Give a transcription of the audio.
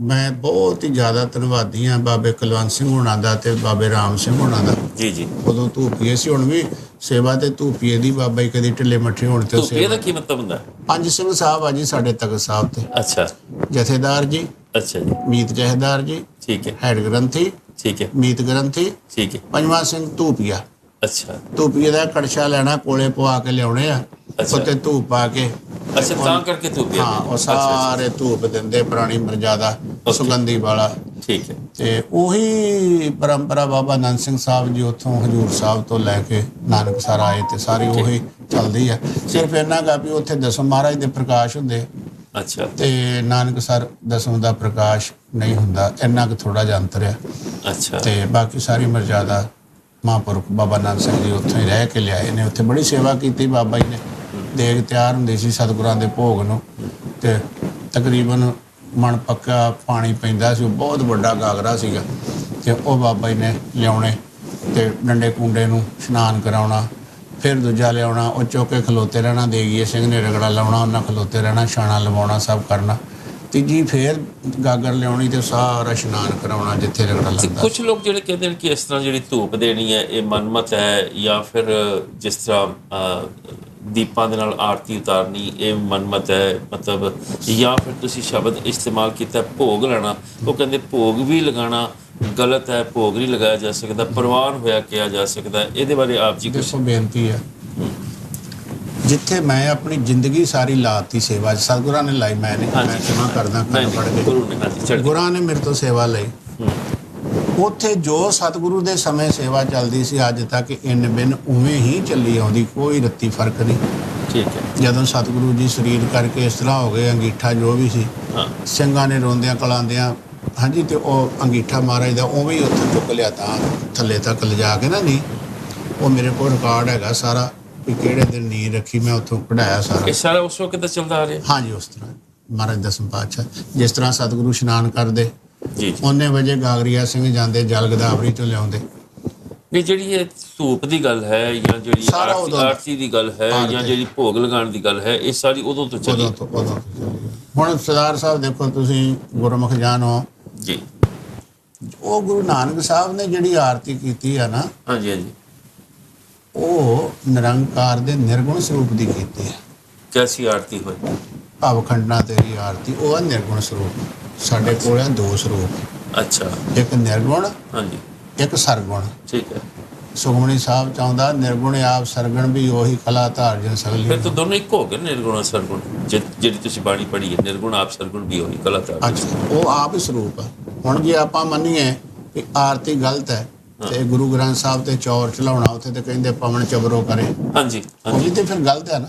ਮੈਂ ਬਹੁਤ ਹੀ ਜ਼ਿਆਦਾ ਧੰਨਵਾਦੀ ਹਾਂ ਬਾਬੇ ਕੁਲਵੰਤ ਸਿੰਘ ਹੋਣਾ ਦਾ ਤੇ ਬਾਬੇ ਰਾਮ ਸਿੰਘ ਹੋਣਾ ਦਾ। ਜੀ ਜੀ। ਉਦੋਂ ਧੂਪੀਏ ਸੀ ਹੁਣ ਵੀ ਸੇਵਾ ਤੇ ਧੂਪੀਏ ਦੀ ਬਾਬਾ ਜੀ ਕਦੀ ਢਿੱਲੇ ਮੱਠੇ ਹੋਣ ਤੇ ਧੂਪੀਏ ਦਾ ਕੀ ਮਤਲਬ ਹੁੰਦਾ? ਪੰਜ ਸਿੰਘ ਸਾਹਿਬ ਆ ਜੀ ਸਾਡੇ ਤਖਤ ਸਾਹਿਬ ਤੇ। ਅੱਛਾ। ਜਥੇਦਾਰ ਜੀ। ਅੱਛਾ ਜੀ। ਮੀਤ ਜਥੇਦਾਰ ਜੀ। ਠੀਕ ਹੈ। ਹੈਡ ਗ੍ਰੰਥੀ। ਠੀਕ ਹੈ। ਮੀਤ ਗ੍ਰੰਥੀ। ਠੀਕ ਹੈ। ਪੰਜਵਾਂ ਸਿੰਘ ਧੂਪੀਆ। ਅੱਛਾ। ਧੂਪੀਏ ਦਾ ਕੜਛਾ ਲੈਣਾ ਕੋਲੇ ਪਵਾ ਕੇ ਲਿਆਉਣੇ ਆ। ਉੱਤੇ ਧੂਪ ਪਾ ਕੇ ਅੱਛਾ ਤਾਂ ਕਰਕੇ ਧੂਪੀਏ ਹਾਂ ਉਹ ਸਾਰੇ ਧੂਪ ਦਿੰਦੇ ਪੁਰਾਣੀ ਮਰਜ਼ਾਦਾ ਸੁਗੰਧੀ ਵਾਲਾ। ਠੀਕ ਹੈ। ਤੇ ਉਹੀ ਪਰੰਪਰਾ ਬਾਬਾ ਆਨੰਦ ਸਿੰਘ ਸਾਹਿਬ ਜੀ ਉੱਥੋਂ ਹਜੂਰ ਸਾਹਿਬ ਤੋਂ ਲੈ ਕੇ ਨਾਨਕਸਰ ਆਏ ਤੇ ਸਾਰੀ ਉਹੀ ਚੱਲਦੀ ਆ। ਸਿਰਫ ਇਹਨਾਂ ਗਾ ਵੀ ਉੱਥੇ ਦਸਮ ਮਹਾਰਾਜ ਦੇ ਪ੍ਰਕਾਸ਼ ਹੁੰਦੇ ਅੱਛਾ। ਤੇ ਨਾਨਕਸਰ ਦਸਮ ਦਾ ਪ੍ਰਕਾਸ਼ ਨਹੀਂ ਹੁੰਦਾ ਇੰਨਾ ਕੁ ਥੋੜਾ ਜਿਹਾ ਅੰਤਰ ਆ। ਅੱਛਾ। ਤੇ ਬਾਕੀ ਸਾਰੀ ਮਰਜ਼ਾਦਾ ਮਹਾਂਪੁਰਖ ਬਾਬਾ ਨਾਨਕ ਸਿੰਘ ਜੀ ਉੱਥੋਂ ਰਹਿ ਕੇ ਲਿਆਏ ਨੇ। ਉੱਥੇ ਬੜੀ ਸੇਵਾ ਕੀਤੀ ਬਾਬਾ ਜੀ ਨੇ। ਦੇਗ ਤਿਆਰ ਹੁੰਦੀ ਸੀ ਸਤਿਗੁਰਾਂ ਦੇ ਭੋਗ ਨੂੰ। ਤੇ ਤਕਰੀਬਨ ਮਣ ਪੱਕਾ ਪਾਣੀ ਪੈਂਦਾ ਸੀ ਬਹੁਤ ਵੱਡਾ ਗਾਗਰਾ ਸੀਗਾ। ਤੇ ਉਹ ਬਾਬਾ ਜੀ ਨੇ ਲਿਆਉਣੇ ਤੇ ਡੰਡੇ ਕੁੰਡੇ ਨੂੰ ਇਸ਼ਨਾਨ ਕਰਾਉਣਾ ਫਿਰ ਦੂਜਾ ਲਿਆਉਣਾ ਉਹ ਚੁੱਕ ਖਲੋਤੇ ਰਹਿਣਾ ਦੇਗੀਏ ਸਿੰਘ ਨੇ ਰਗੜਾ ਲਾਉਣਾ ਉਹਨਾਂ ਖਲੋਤੇ ਰਹਿਣਾ ਛਾਣਾ ਲਵਾਉਣਾ ਸਭ ਕਰਨਾ। ਤੀਜੀ ਫੇਰ ਗਾਗਰ ਲਿਆਉਣੀ ਤੇ ਸਾਰਾ ਇਸ਼ਨਾਨ ਕਰਾਉਣਾ ਜਿੱਥੇ ਰਗੜਾ ਲੱਗਦਾ। ਕੁਝ ਲੋਕ ਜਿਹੜੇ ਕਹਿੰਦੇ ਨੇ ਕਿ ਇਸ ਤਰ੍ਹਾਂ ਜਿਹੜੀ ਧੂਪ ਦੇਣੀ ਹੈ ਇਹ ਮਨਮਤ ਹੈ ਜਾਂ ਫਿਰ ਜਿਸ ਤਰ੍ਹਾਂ ਦੀਪਾਂ ਦੇ ਨਾਲ ਆਰਤੀ ਉਤਾਰਨੀ ਇਹ ਮਨਮਤ ਹੈ ਮਤਲਬ ਜਾਂ ਫਿਰ ਤੁਸੀਂ ਸ਼ਬਦ ਇਸਤੇਮਾਲ ਕੀਤਾ ਭੋਗ ਲੈਣਾ ਉਹ ਕਹਿੰਦੇ ਭੋਗ ਵੀ ਲਗਾਉਣਾ ਗਲਤ ਹੈ ਭੋਗ ਨਹੀਂ ਲਗਾਇਆ ਜਾ ਸਕਦਾ ਪ੍ਰਵਾਨ ਹੋਇਆ ਕਿਹਾ ਜਾ ਸਕਦਾ। ਇਹਦੇ ਬਾਰੇ ਆਪ ਜੀ ਕੁਝ ਬੇਨਤੀ ਹੈ। ਜਿੱਥੇ ਮੈਂ ਆਪਣੀ ਜ਼ਿੰਦਗੀ ਸਾਰੀ ਲਾਤੀ ਸੇਵਾ ਸਤਿਗੁਰਾਂ ਨੇ ਲਾਈ ਮੈਂ ਨਹੀਂ ਮੈਂ ਸੇਵਾ ਕਰਦਾ ਕਰ ਪੜ ਕੇ। ਗੁਰੂ ਨੇ ਗੁਰਾਂ ਨੇ ਮੇਰੇ ਤੋਂ ਸੇਵਾ ਲਈ। ਉੱਥੇ ਜੋ ਸਤਿਗੁਰੂ ਦੇ ਸਮੇਂ ਸੇਵਾ ਚੱਲਦੀ ਸੀ ਅੱਜ ਤੱਕ ਇਨ ਬਿਨ ਉਵੇਂ ਹੀ ਚੱਲੀ ਆਉਂਦੀ ਕੋਈ ਰੱਤੀ ਫ਼ਰਕ ਨਹੀਂ। ਠੀਕ ਹੈ। ਜਦੋਂ ਸਤਿਗੁਰੂ ਜੀ ਸਰੀਰ ਕਰਕੇ ਇਸ ਤਰ੍ਹਾਂ ਹੋ ਗਏ ਅੰਗੀਠਾ ਜੋ ਵੀ ਸੀ ਹਾਂ। ਸਿੰਘਾਂ ਨੇ ਰੋਂਦਿਆਂ ਕਲਾਂਦਿਆਂ ਹਾਂਜੀ ਤੇ ਉਹ ਅੰਗੀਠਾ ਮਹਾਰਾਜ ਦਾ ਉਵੇਂ ਹੀ ਉੱਥੇ ਚੁੱਕ ਲਿਆ ਤਾਂ ਥੱਲੇ ਤੱਕ ਲਿਜਾ ਕੇ ਨਾ ਨਹੀਂ ਉਹ ਮੇਰੇ ਕੋਲ ਰਿਕਾਰਡ ਹੈਗਾ ਸਾਰਾ ਵੀ ਕਿਹੜੇ ਦਿਨ ਨੀਂਹ ਰੱਖੀ ਮੈਂ ਉੱਥੋਂ ਕਢਾਇਆ ਸਾਰਾ। ਇਹ ਸਾਰਾ ਉਸ ਵਕਤ ਦਾ ਚੱਲਦਾ ਆ ਰਿਹਾ? ਹਾਂਜੀ ਉਸ ਤਰ੍ਹਾਂ। ਮਹਾਰਾਜ ਦਸਮ ਪਾਤਸ਼ਾਹ ਜਿਸ ਤਰ੍ਹਾਂ ਸਤਿਗੁਰੂ ਇਸ਼ਨਾਨ ਕਰਦੇ ਜੀ ਉਹਨੇ ਵਜੇ ਗਾਗਰੀਆ ਸਿੰਘ ਜਾਂਦੇ ਜਲ ਗਦਾਵਰੀ ਤੋਂ ਲਿਆਉਂਦੇ। ਨਹੀਂ ਜਿਹੜੀ ਇਹ ਧੂਪ ਦੀ ਗੱਲ ਹੈ ਜਾਂ ਜਿਹੜੀ ਸਾਰਾ ਆਰਤੀ ਉਦੋਂ ਦਾ। ਆਰਤੀ ਦੀ ਗੱਲ ਹੈ ਜਾਂ। ਜਿਹੜੀ ਭੋਗ ਲਗਾਉਣ ਦੀ ਗੱਲ ਹੈ ਇਹ ਸਾਰੀ ਉਦੋਂ ਤੋਂ ਚੱਲੀ। ਉਦੋਂ ਤੋਂ ਉਦੋਂ ਤੋਂ ਚੱਲੀ। ਹੈ। ਹੁਣ ਸਰਦਾਰ ਸਾਹਿਬ ਦੇਖੋ ਤੁਸੀਂ ਗੁਰਮੁਖ ਜਾਨ ਹੋ ਜੀ। ਉਹ ਗੁਰੂ ਨਾਨਕ ਸਾਹਿਬ ਨੇ ਜਿਹੜੀ ਆਰਤੀ ਕੀਤੀ ਆ ਨਾ ਹਾਂਜੀ ਹਾਂਜੀ। ਉਹ ਨਿਰੰਕਾਰ ਦੇ ਨਿਰਗੁਣ ਸਰੂਪ ਦੀ ਕੀਤੀ ਹੈ ਕੈਸੀ ਆਰਤੀ ਹੋਈ? ਭਵਖੰਡਨਾ ਤੇਰੀ ਆਰਤੀ ਉਹ ਹੈ ਨਿਰਗੁਣ ਸਰੂਪ। ਸਾਡੇ ਕੋਲ ਹੈ ਦੋ ਸਰੂਪ ਅੱਛਾ। ਇੱਕ ਨਿਰਗੁਣ ਹਾਂਜੀ। ਇੱਕ ਸਰਗੁਣ। ਠੀਕ ਹੈ। ਸੁਖਮਣੀ ਸਾਹਿਬ ਚਾਹੁੰਦਾ ਨਿਰਗੁਣ ਆਪ ਸਰਗੁਣ ਵੀ ਉਹੀ ਕਲਾ ਧਾਰਜਨ ਸਗਲੀ ਫਿਰ ਤਾਂ ਦੋਨੋਂ ਇੱਕ ਹੋ ਗਏ ਨਿਰਗੁਣ ਸਰਗੁਣ। ਜਿਹੜੀ ਤੁਸੀਂ ਬਾਣੀ ਪੜ੍ਹੀ ਹੈ ਨਿਰਗੁਣ ਆਪ ਸਰਗੁਣ ਵੀ ਹੋਈ ਕਲਾਕਾਰ ਅੱਛਾ ਉਹ ਆਪ ਹੀ ਸਰੂਪ ਹੈ। ਹੁਣ ਜੇ ਆਪਾਂ ਮੰਨੀਏ ਕਿ ਆਰਤੀ ਗਲਤ ਹੈ ਤੇ ਗੁਰੂ ਗ੍ਰੰਥ ਸਾਹਿਬ ਤੇ ਚੌਰ ਚਲਾਉਣਾ ਉੱਥੇ ਤੇ ਕਹਿੰਦੇ ਪਵਨ ਚਬਰੋ ਕਰੇ। ਹਾਂਜੀ ਉਹ ਹਾਂਜੀ ਤੇ ਫਿਰ ਗਲਤ ਹੈ ਨਾ।